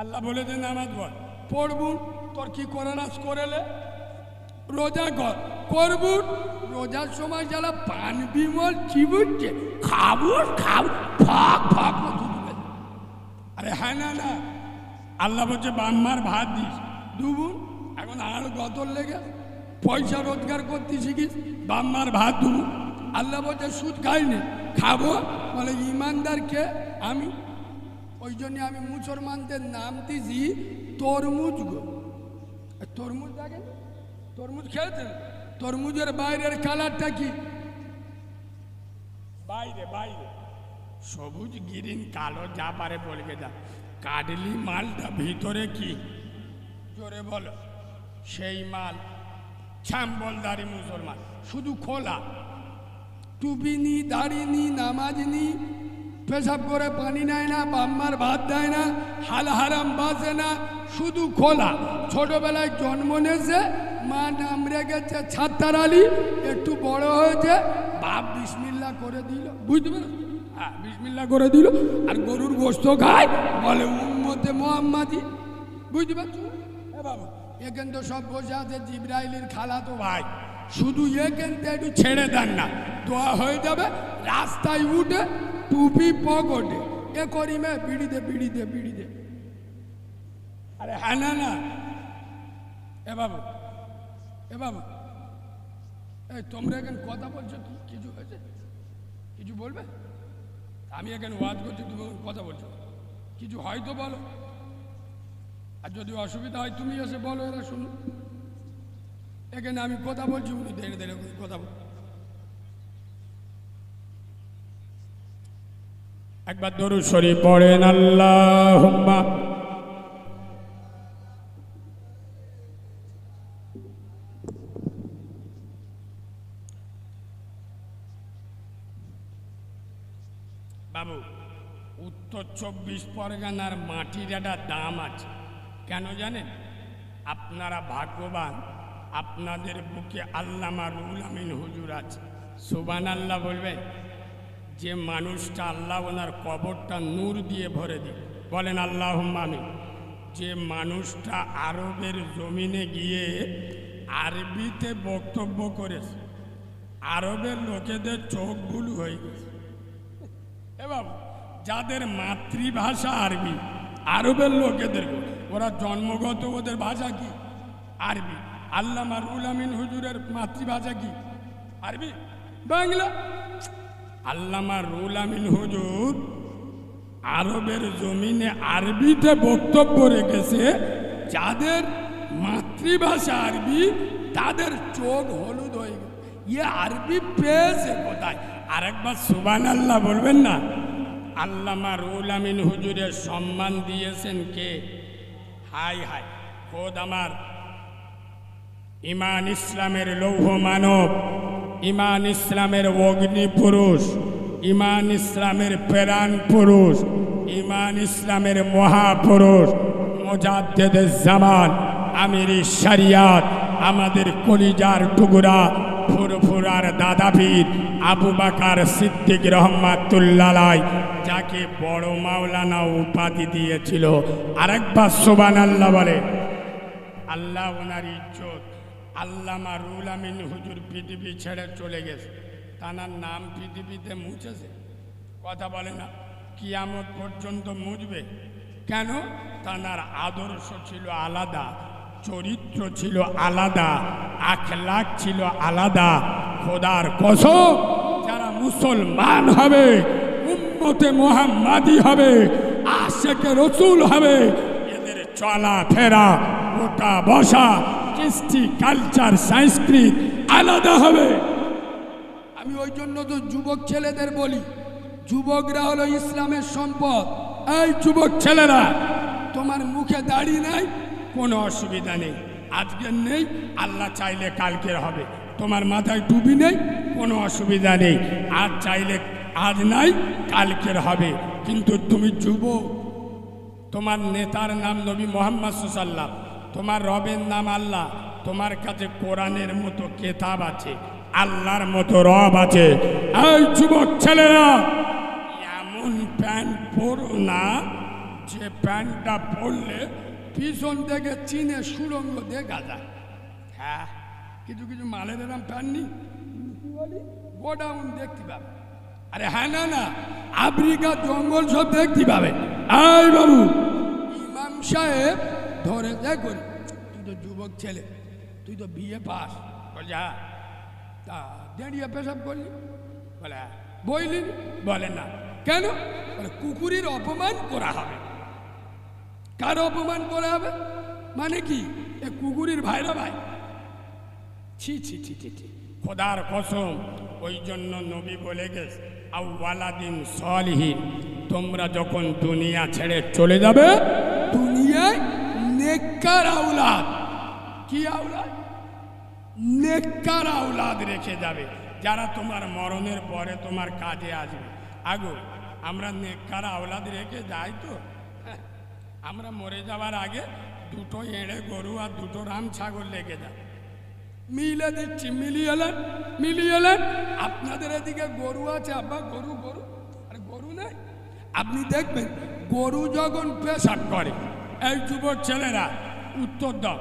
আল্লাহ বলে দে নামাজ পড়। পড়বুন তোর কি করানাস করেলে? রোজা কর। করবুন রোজার সময় যারা পান বিমল চিবুচ্ছে, খাব খাব, ফক ফক। আরে হ্যাঁ না না। আল্লাহ বলছে, বাম্মার ভাত দিস। দুবুন এখন আর গতর লেগে পয়সা রোজগার করতে শিখিস, বাম্মার ভাত দুবুন আল্লাহ বলছে, সুদ খাইনি, খাব। বলে, ইমানদারকে আমি ওই জন্য আমি মুসলমানদের নাম দিছি তরমুজ গো। তরমুজ দেখেন? তরমুজ খেয়েছেন? তরমুজের বাইরের কালারটা কি? বাইরে বাইরে। সবুজ গ্রিন কালো যা পারে বলবে যা। কাডলি মালটা ভিতরে কি? জোরে বলো। সেই মাল ছাম্বলদারি মুসলমান। শুধু খোলা। টুপি নি দাড়ি নি নামাজ নি পেশাব করে পানি নেয় না, বাম্মার ভাত দেয় না, হাল হারাম বাসে না, শুধু খোলা। ছোটবেলায় জন্ম নিয়েছে, মা নাম রেখেছে ছাত্তার আলী, একটু বড় হয়েছে, বাপ বিসমিল্লা করে দিল। বুঝতে পেরেছ? হ্যাঁ বিসমিল্লা করে দিল, আর গরুর গোস্ত খায়, বলে উম্মতে মোহাম্মাদি। বুঝতে পারছ? এ বাবু, এখান তো সব বসে আছে, জিব্রাইলের খালা তো ভাই। শুধু এখানটা একটু ছেড়ে দেন না, দোয়া হয়ে যাবে, রাস্তায় উঠে টুপি পকটে। এ করি মে? বিড়ি দে বিড়ি দে বিড়ি দে। আরে হ্যাঁ না না। এ বাবু এ বাবু। এই, তোমরা এখানে কথা বলছো কি? কিছু হয়েছে? কিছু বলবে? আমি এখানে ওয়াজ করছি, তুমি কথা বলছো। কিছু হয়তো বলো। আর যদি অসুবিধা হয়, তুমি এসে বলো, এরা শুনুন এখানে আমি কথা বলছি উনি ধীরে ধীরে করে কথা বল। একবার দরু শরীফ পড়েন আল্লাহ বাবু উত্তর চব্বিশ পরগনার মাটির একটা দাম আছে। কেন জানেন? আপনারা ভাগ্যবান আপনাদের বুকে আল্লামা রুল আমিন হুজুর আছে। সুবান আল্লাহ বলবেন যে মানুষটা আল্লাহ ওনার কবরটা নূর দিয়ে ভরে দিন বলেন আল্লাহ আমিন। যে মানুষটা আরবের জমিনে গিয়ে আরবিতে বক্তব্য করেছে, আরবের লোকেদের চোখ ভুল হয়ে গেছে। এবং যাদের মাতৃভাষা আরবি, আরবের লোকেদের ওরা জন্মগত ওদের ভাষা কি? আরবি। আল্লামা রুল আমিন হুজুরের মাতৃভাষা কি? আরবি? বাংলা? আল্লামা রুল আমিন হুজুর আরবের জমিনে আরবিতে বক্তব্য রেখেছে, যাদের মাতৃভাষা আরবি, তাদের চোখ হলুদ হয়ে গেছে। ইয়ে আরবি পেয়েছে কোথায়? আরেকবার সুবান আল্লাহ বলবেন না। আল্লামা রুল আমিন হুজুরের সম্মান দিয়েছেন কে? হাই হাই খোদ আমার ইমান ইসলামের লৌহ মানব, ইমান ইসলামের অগ্নি পুরুষ, ইমান ইসলামের প্রাণ পুরুষ, ইমান ইসলামের মহাপুরুষ, মোজাদ্দেদের জামান আমির শরিয়াত, আমাদের কলিজার টুকুরা, ফুরফুরার দাদাপীর, আবু বাকার সিদ্দিক রহমাতুল্লালাই, যাকে বড় মাওলানা উপাধি দিয়েছিল। আরেকবার সোবান আল্লাহ বলে, আল্লাহ ওনার ইজ্জত আল্লামা রুল আমিন হুজুর পৃথিবী ছেড়ে চলে গেছে। তানার নাম পৃথিবীতে মুছেছে। কথা বলে না, কিয়ামত পর্যন্ত মুছবে। কেন? তানার আদর্শ ছিল আলাদা, চরিত্র ছিল আলাদা আখলাক ছিল আলাদা। খোদার কসম, যারা মুসলমান হবে, উম্মতে মোহাম্মাদি হবে, আশেকে রসুল হবে, এদের চলা ফেরা ওটা বসা কৃষ্টি কালচার সংস্কৃত আলাদা হবে। আমি ওই জন্য তো যুবক ছেলেদের বলি, যুবকরা হলো ইসলামের সম্পদ। এই যুবক ছেলেরা, তোমার মুখে দাড়ি নাই, কোনো অসুবিধা নেই। আজকের নেই, আল্লাহ চাইলে কালকের হবে। তোমার মাথায় টুপি নেই, কোনো অসুবিধা নেই। আজ চাইলে আজ নাই, কালকের হবে। কিন্তু তুমি যুবক, তোমার নেতার নাম নবী মোহাম্মদ সুসাল্লাম তোমার রবের নাম আল্লাহ। তোমার কাছে কোরআনের মতো কেতাব আছে, আল্লাহর মতো রব আছে। এই যুবক ছেলেরা, এমন প্যান্ট পরো না, যে প্যান্টটা পরলে পিছন থেকে চীনে সুরঙ্গ দেখা যায়। হ্যাঁ কিছু কিছু মালের এরম প্যান্ট নেই। গোডাউন দেখতে পাবে। আরে হ্যাঁ না না আফ্রিকা জঙ্গল সব দেখতে পাবে। এই বাবু, ইমাম সাহেব ধরে দেখুন তুই তো যুবক ছেলে, তুই তো বিয়ে পাস। যা। তা দাঁড়িয়ে পেশাব করলি? বলে। বইলি? বলে, না। কেন? বলে, কুকুরের অপমান করা হবে। কার অপমান করা হবে? মানে কি? এ কুকুরের ভাইরা ভাই। ছি ছি ছি ছি ছি। খোদার কসম, ওই জন্য নবী বলে গেছে আউ্লাদিন সলহীন, তোমরা যখন দুনিয়া ছেড়ে চলে যাবে, দুনিয়ায় নেককার আউলাদ কি আউলাদ নেককার আউলাদ রেখে যাবে। যারা তোমার মরণের পরে তোমার কাজে আসবে। আগো, আমরা নেককার আউলাদ রেখে যাই তো। আমরা মরে যাওয়ার আগে দুটো এঁড়ে গরু আর দুটো রাম ছাগল লেগে যায় মিলে দিচ্ছি, মিলিয়ে এলেন মিলিয়ে এলেন আপনাদের এদিকে গরু আছে, আব্বা, গরু গরু। আর গরু নেই। আপনি দেখবেন, গরু যখন পেশাব করে এই যুবক ছেলেরা, উত্তর দাও।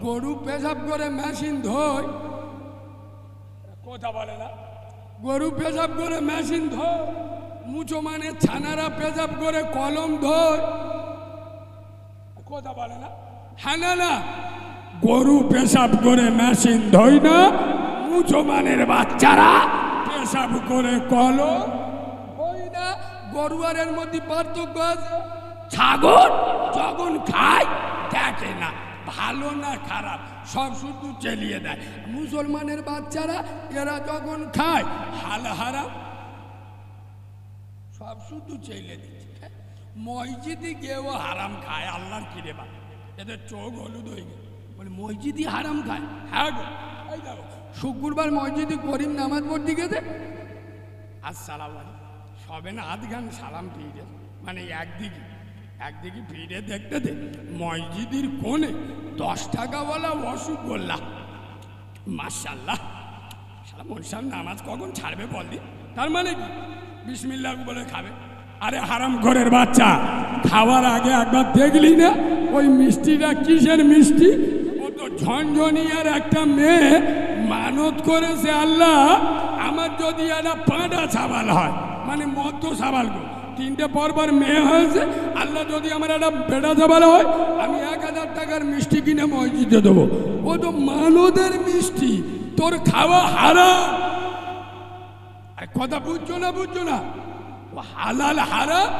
গরু পেশাব করে মেশিন ধোয়। কথা বলে না। গরু পেশাব করে মেশিন ধোয়। মুচো মানে ছানারা পেশাব করে কলম ধোয়। কথা বলে না। হ্যাঁ না গরু পেশাব করে মেশিন ধোয় না। মুসলমানের বাচ্চারা পেশাব করে কলম ধোয় না। গরু আর এর মধ্যে পার্থক্য আছে। ছাগল যখন খায়, দেখে না, ভালো না খারাপ, সব শুধু চেলিয়ে দেয়। মুসলমানের বাচ্চারা, এরা যখন খায়, হাল হারাম, সব শুধু চেলে দিচ্ছে। মসজিদে গিয়েও হারাম খায়, আল্লাহর কিরে বা এদের চোখ হলুদ হয়ে গেছে বলে, মসজিদই হারাম খায়। হ্যাঁ গো, এই দেখো, শুক্রবার মসজিদে করিম নামাজ পড়তে গেছে। আসসালাম সবে না আধ গান সালাম ফিরে মানে একদিকে একদিকে ফিরে দেখতে দে, মসজিদের কোণে দশ টাকাওয়ালা বললাম মার্শাল্লাহ সারা মনসার নামাজ কখন ছাড়বে বললি তার মানে কি? বিসমিল্লাহ বলে খাবে। আরে হারাম ঘরের বাচ্চা, খাওয়ার আগে একবার দেখলি না? ওই মিষ্টিটা কিসের মিষ্টি? ও তো ঝনঝনিয়ার একটা মেয়ে, মানত করেছে আল্লাহ। আমার যদি একটা পাঁটা সাবাল হয় মানে মদ্য সাবাল গো। তিনটে পরবার মেয়ে হয়েছে। আল্লাহ যদি আমার একটা বেটা সাবাল হয়, আমি এক হাজার টাকার মিষ্টি কিনে মসজিদে দেবো। ও তো মানদের মিষ্টি, তোর খাওয়া হারা কথা বুঝছ না বুঝছ না? ও হালাল হারাম,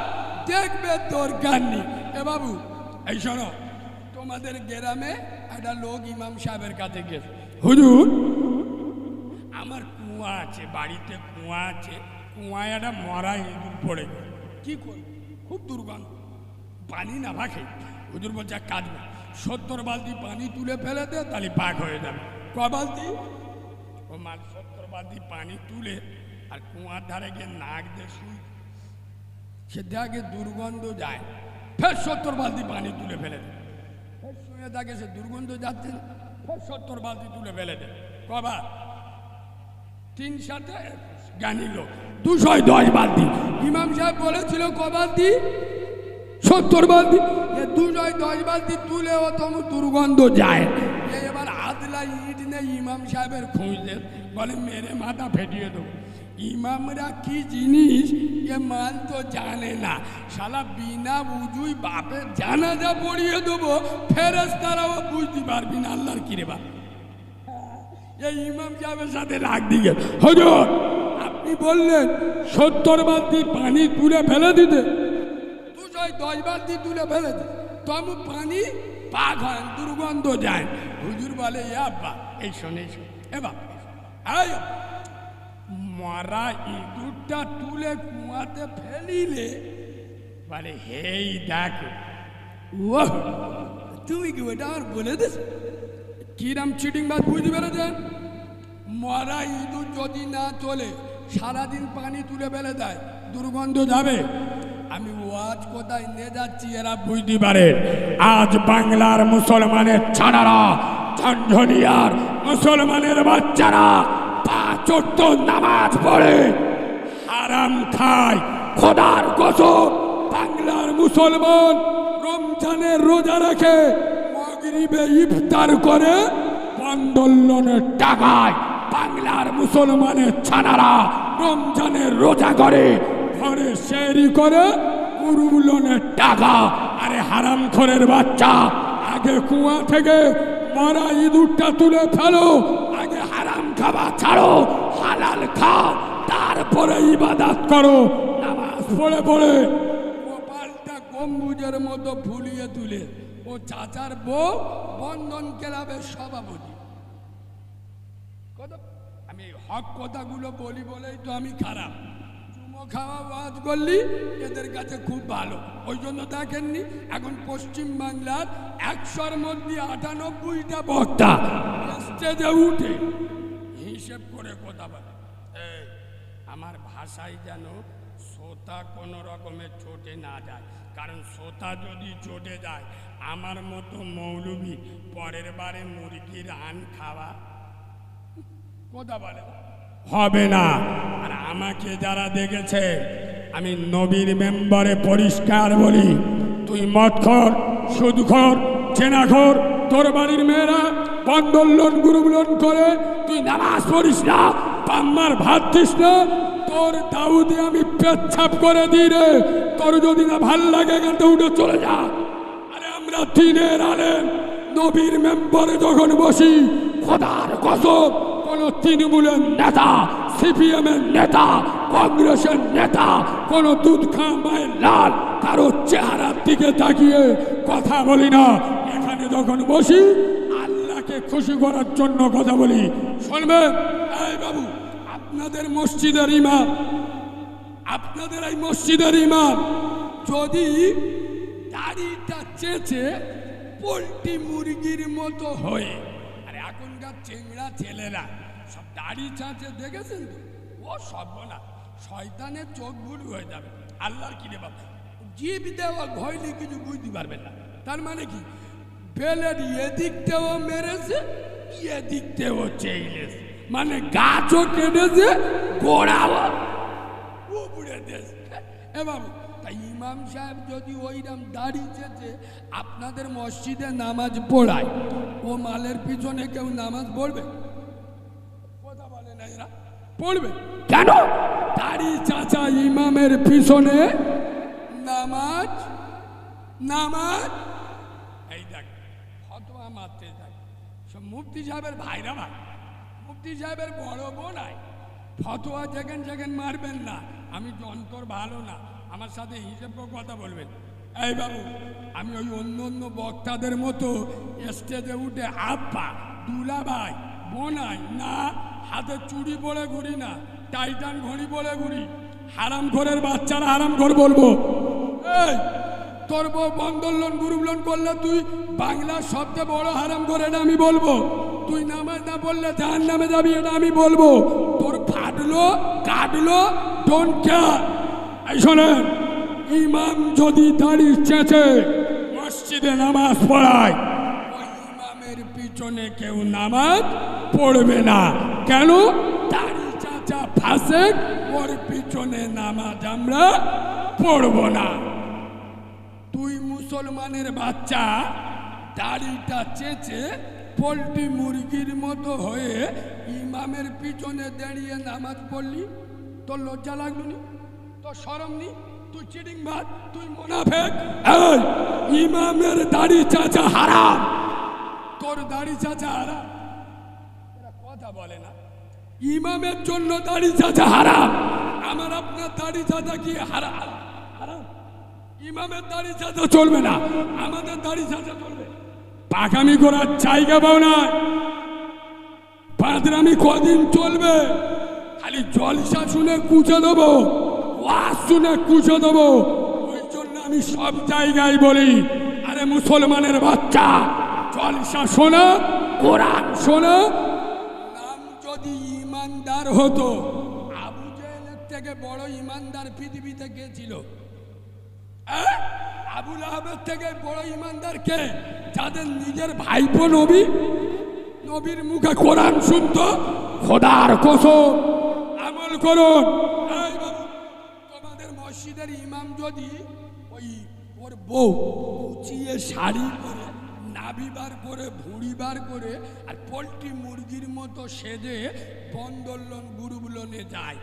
দেখবে দরকার নেই। এ বাবু, এই শোনো, তোমাদের গ্রামে একটা লোক ইমাম সাহেবের কাছে গেছে। হুজুর, আমার কুয়া আছে, বাড়িতে কুয়া আছে, কুয়ায় একটা মরা ইঁদুর পড়ে কি করব? খুব দুর্গন্ধ। পানি না রাখে হুজুর বলছে, এক কাজ সত্তর বালতি পানি তুলে ফেলে দে, তাহলে পাক হয়ে যাবে। ক বালতি? ও মাল সত্তর বালতি পানি তুলে আর কুয়ার ধারে গিয়ে নাক দিয়ে শুই। সে দেখে দুর্গন্ধ যায়। ফের সত্তর বালতি পানি তুলে ফেলে দেয় ফের শুয়ে থাকে সে দুর্গন্ধ যাচ্ছে ফের সত্তর বালতি তুলে ফেলে দেয় কবার তিন সাথে জ্ঞানী লোক। দুশোয় দশ বালতি। ইমাম সাহেব বলেছিল ক বালতি? সত্তর বালতি। এ দশ বালতি তুলে ও তম দুর্গন্ধ যায় এবার আদলা ইট নেই ইমাম সাহেবের খুঁজলে বলে মেরে মাথা ফেটিয়ে দেবো। ইমামরা কি জিনিস এ মাল তো জানে না। শালা বিনা বুঝুই বাপের জানাজা পড়িয়ে দেবো ফেরেস তারাও বুঝতে পারবি না আল্লাহর কিরে বাপ। এই ইমাম সাহেবের সাথে রাগ দিয়ে হজর আপনি বললেন, সত্তর বালতি পানি তুলে ফেলে দিতে। দুশো দশ বালতি তুলে ফেলে দিতে। তবু পানি পাক হয়, দুর্গন্ধ যায়। হুজুর বলে, এ আব্বা, এই শোনে এ এই মরা ইঁদুরটা তুলে কুয়াতে ফেলিলে, বলে, হেই, দেখো ও তুমি কি ওটা আমার বলে দিস? কিরাম চিটিং বাদ বুঝতে পেরেছেন? মরা ইঁদুর যদি না চলে সারাদিন পানি তুলে ফেলে দেয়, দুর্গন্ধ যাবে। আমি ওয়াজ কোথায় নিয়ে যাচ্ছি এরা বুঝতে পারে। আজ বাংলার মুসলমানের ছাড়ারা ঝঞ্ঝনিয়ার মুসলমানের বাচ্চারা পাঁচ ওয়াক্ত নামাজ পড়ে। হারাম খায়, খোদার কসম। বাংলার মুসলমান রমজানের রোজা রাখে মগরিবে ইফতার করে বন্দোলনের টাকায় বাংলার মুসলমানের ছানারা রমজানের রোজা করে, ঘরে শেরি করে গুরুগুলনের টাকা, আরে হারাম খরের বাচ্চা, আগে কুয়া থেকে মরা ইঁদুরটা তুলে ফেলো, আগে হারাম খাবা ছাড়ো, হালাল খাও, তারপরে ইবাদাত করো, নামাজ পড়ে পড়ে গোপালটা গম্বুজের মতো ফুলিয়ে তুলে, ও চাচার বউ বন্ধন ক্লাবের সভাপতি। হক কথাগুলো বলি বলেই তো আমি খারাপ। চুমো খাওয়া বাদ করলি এদের কাছে খুব ভালো। ওই জন্য দেখেননি, এখন পশ্চিম বাংলার একশোর মধ্যে আটানব্বইটা বক্তা স্টেজে উঠে হিসেব করে কথা বলে। আমার ভাষায় যেন শ্রোতা কোনো রকমের চোটে না যায়। কারণ শ্রোতা যদি চটে যায়, আমার মতো মৌলবি পরের বারে মুরগির আন খাওয়া কথা বলে। হবে না। আর আমাকে যারা দেখেছে, আমি নবীর মেম্বারে পরিষ্কার বলি, তুই মদ খর সুদ খর চেনা খর তোর বাড়ির মেয়েরা বন্ধন লোন করে তুই নামাজ পড়িস না পাম্মার ভাত দিস না, তোর দাউদে আমি পেচ্ছাপ করে দিই রে, তোর যদি না ভালো লাগে এখান উঠে চলে যা। আরে আমরা দিনের আলেন নবীর মেম্বারে যখন বসি, খোদার কোন তৃণমূলের নেতা সিপিএম এর নেতা, কংগ্রেসের নেতা, কোন দুধ খা মায়ের লাল, কারও চেহারার দিকে তাকিয়ে কথা বলি না। এখানে যখন বসি, আল্লাহকে খুশি করার জন্য কথা বলি। শুনবেন? এই বাবু, আপনাদের মসজিদের ইমাম, আপনাদের এই মসজিদের ইমাম যদি দাড়িটা চেঁচে পোলট্রি মুরগির মতো হয়ে, আর এখনকার চেংড়া ছেলেরা সব দাড়ি চাঁচে দেখেছেন তো? ও সব না শয়তানের চোখ ভুল হয়ে যাবে। আল্লাহর কিনে বাবা? জীব দেওয়া ঘয়লি কিছু বুঝতে পারবেন না। তার মানে কি? বেলের এদিকতেও মেরেছে এদিকতেও চেইলেছে। মানে গাছও কেটেছে, গোড়াও উপরে দেশ এ বাবু তাই ইমাম সাহেব যদি ওইরাম দাঁড়িয়েছে আপনাদের মসজিদে নামাজ পড়ায়, ও মালের পিছনে কেউ নামাজ পড়বে? পড়বে। কেন? দাড়ি চাচা ইমামের পিছনে নামাজ নামাজ। এই দেখ ফতোয়া মারতে দেখ। সব মুফতি সাহেবের ভাইরা ভাই। মুফতি সাহেবের বড় বোন আয় ফতোয়া যেখান যেখান মারবেন না। আমি যন্তর ভালো না আমার সাথে হিসেব কথা বলবেন। এই বাবু আমি ওই অন্য অন্য বক্তাদের মতো স্টেজে উঠে আব্বা দুলাভাই বোনাই না হাতে চুড়ি পরে ঘুরি না, টাইটান ঘড়ি পরে ঘুরি। হারাম ঘরের বাচ্চারা হারাম ঘর বলব। এই, তোর বন্ধন লোন, গ্রুপ লোন করলে তুই বাংলার সবচেয়ে বড় হারাম করে এটা আমি বলব। তুই নামাজ না বললে জাহান নামে যাবি, এটা আমি বলব। তোর ফাটলো, কাটলো ডোন্ট কেয়ার এই শোনেন, ইমাম যদি দাড়ি চেঁচে মসজিদে নামাজ পড়ায় ইমামের পিছনে কেউ নামাজ পড়বে না। কেন? দাড়ি চাচা ফাঁসে ওর পিছনে নামাজ আমরা পড়ব না। তুই মুসলমানের বাচ্চা দাড়িটা চেঁচে পোলট্রি মুরগির মতো হয়ে ইমামের পিছনে দাঁড়িয়ে নামাজ পড়লি। তোর লজ্জা লাগল নি? তোর সরম নি? তুই চিডিং ভাত? তুই মোনাফেক? ইমামের দাড়ি চাচা হারাম। তোর দাড়ি চাচা হারাম। বলে না। ইমামের জন্য দাড়ি চাচা হারাম। আমার আপনার দাড়ি চাচা কি হারাম হারাম? ইমামের দাড়ি চাচা চলবে না। আমাদের দাড়ি চাচা চলবে। পাকামি করার জায়গা পাও না। পাঁচরামি কদিন চলবে? খালি জলসা শুনে কুচে দেবো, ওয়াজ শুনে কুচে দেবো। ওই জন্য আমি সব জায়গায় বলি, আরে মুসলমানের বাচ্চা, জলসা শোনা, কোরআন শোনা যদি ইমানদার হতো, আবু থেকে বড় ইমানদার পৃথিবীতে কে ছিল? আবুল আহমেদ থেকে বড় ইমানদার কে? যাদের নিজের ভাইপো নবী, নবীর মুখে কোরআন শুনতো, খোদার কসম, আমল করুন। তোমাদের মসজিদের ইমাম যদি ওই ওর বউ কুচিয়ে শাড়ি করে নাভি বার করে ভুঁড়ি বার করে আর পোলট্রি মুরগির মতো সেজে বন্দোলন গুরুবলনে যায়।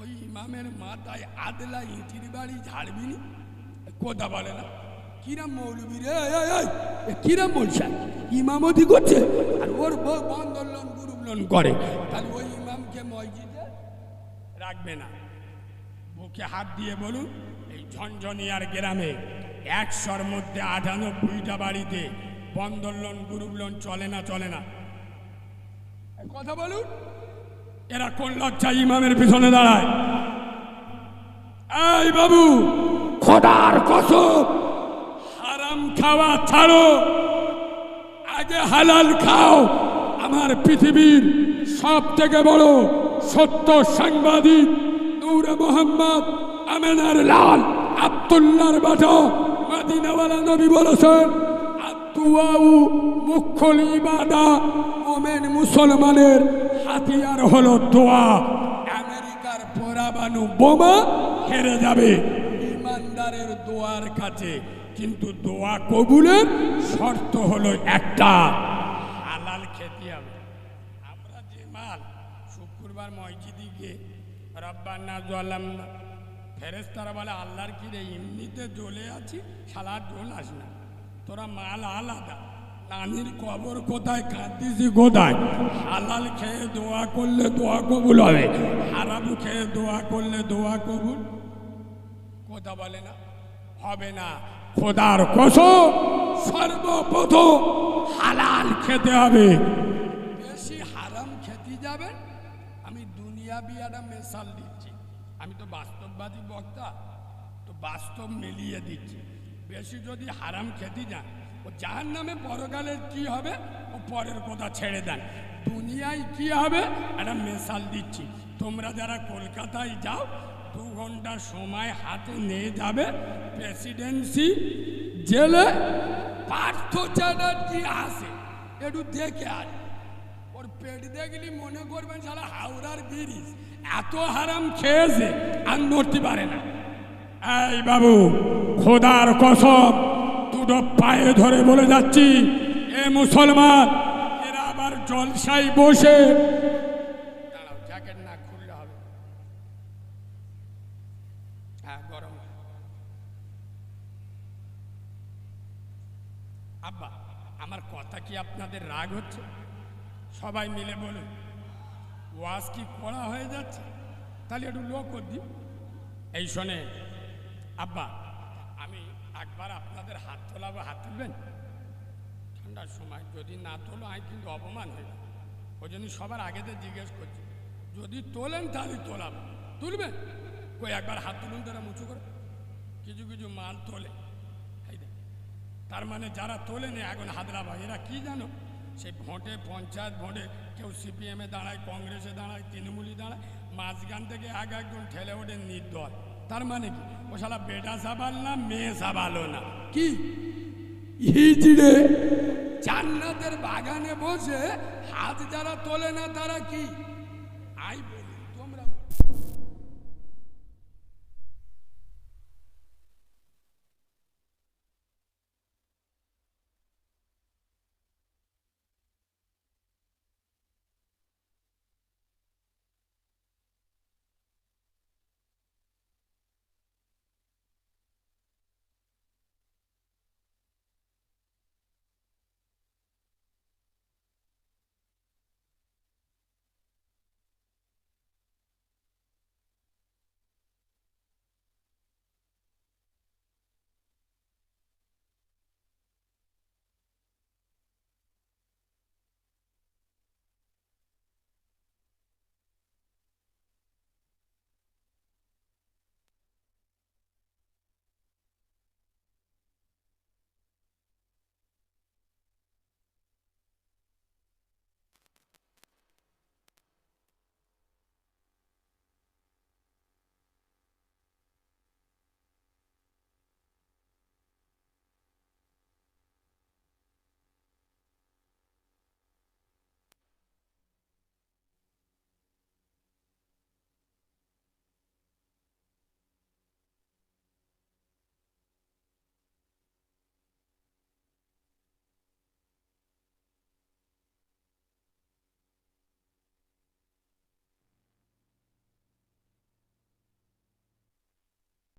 ওই ইমামের মাথায় আদলা ইঁটির বাড়ি ঝাড়বি নি কথা বলে না। কিরাম মৌলবী রে? কিরাম বলছে? ইমামতি করছে? আর ওর বউ বন্দোলন গুরুবলন করে। তাহলে ওই ইমামকে মসজিদে রাখবে না। বুকে হাত দিয়ে বলুন, এই ঝনঝনিয়ার গ্রামে একশোর মধ্যে আটানব্বইটা বাড়িতে বন্দর লোন, গ্রুপ লোন, চলে না চলে না। কথা বলুন, এরা কোন লজ্জা ইমামের পিছনে দাঁড়ায়? এই বাবু, খোদার কসম, হারাম খাওয়া ছাড়ো, আগে হালাল খাও। আমার পৃথিবীর সব থেকে বড় সত্য সাংবাদিক নূরে মোহাম্মদ আমেনার লাল আব্দুল্লাহর বাটা, মাদিনাওয়ালা নবী বলেছেন আত্মুয়াউ মুখ্যল ইবাদা। মোমেন মুসলমানের হাতিয়ার হলো দোয়া। আমেরিকার পরাবানু বোমা হেরে যাবে। ইমানদারের দোয়ার কাছে। কিন্তু দোয়া কবুলের শর্ত হলো একটা। হালাল খেতে হবে। আমরা যে মাল শুক্রবার মসজিদে গিয়ে না জ্বলাম না। ফেরেস্তারা বলে, আল্লাহর কি রে এমনিতে জ্বলে আছি? সালা জ্বলাস না। তোরা মাল আলাদা। নানির কবর কোথায়? কাঁদিসি কোথায়? হালাল খেয়ে দোয়া করলে দোয়া কবুল হবে। হারাম খেয়ে দোয়া করলে দোয়া কবুল? কথা বলে না? হবে না। খোদার কসম, সর্বপ্রথম হালাল খেতে হবে। বেশি হারাম খেতে যাবেন? আমি দুনিয়া বিয়াটা মেশাল দিচ্ছি। আমি তো বাস্তববাদী বক্তা, তো বাস্তব মিলিয়ে দিচ্ছি। বেশি যদি হারাম খেতে যান, ও যার নামে পরকালে কি হবে? ও পরের কথা ছেড়ে দেন। দুনিয়ায় কি হবে? একটা মেশাল দিচ্ছি। তোমরা যারা কলকাতায় যাও, দু ঘণ্টা সময় হাতে নিয়ে যাবে। প্রেসিডেন্সি, জেলে, পার্থ চ্যাটার্জি আসে একটু দেখে আয়। ওর পেট দেখলি মনে করবেন সারা হাওড়ার ব্রিজ এত হারাম খেয়েছে, আর নড়তে পারে না। এই বাবু খোদার কসম, দুটো পায়ে ধরে বলে যাচ্ছি, এ মুসলমান, এরা আবার জলসায় বসে। দাঁড়াও, জ্যাকেট না খুললে হবে। হ্যাঁ গরম। আব্বা, আমার কথা কি আপনাদের রাগ হচ্ছে? সবাই মিলে বলুন ওয়াজ কি করা হয়ে যাচ্ছে? তাহলে একটু লোক দিই এই শোনে আব্বা একবার আপনাদের হাত তোলাবো, হাত তুলবেন? ঠান্ডার সময়, যদি না তোলো, আমি কিন্তু অপমান হয়ে ওই জন্য সবার আগেতে জিজ্ঞেস করছি, যদি তোলেন তাহলে তোলাবো। তুলবেন? কই, একবার হাত তুলুন তারা মুচু করে। কিছু কিছু মাল তোলে। তার মানে যারা তোলেনি এখন হাতড়াবা এরা কি জানো? সেই ভোটে পঞ্চায়েত ভোটে কেউ সিপিএমে দাঁড়ায়, কংগ্রেসে দাঁড়ায়, তৃণমূলী দাঁড়ায়, মাঝখান থেকে এক একজন ঠেলে ওঠে নির্দল। তার মানে কি? ও শালা বেটা সাবাল না মেয়ে সাবালো না। কি? হিজড়ে জান্নাতের বাগানে বসে হাত যারা তোলে না তারা কি?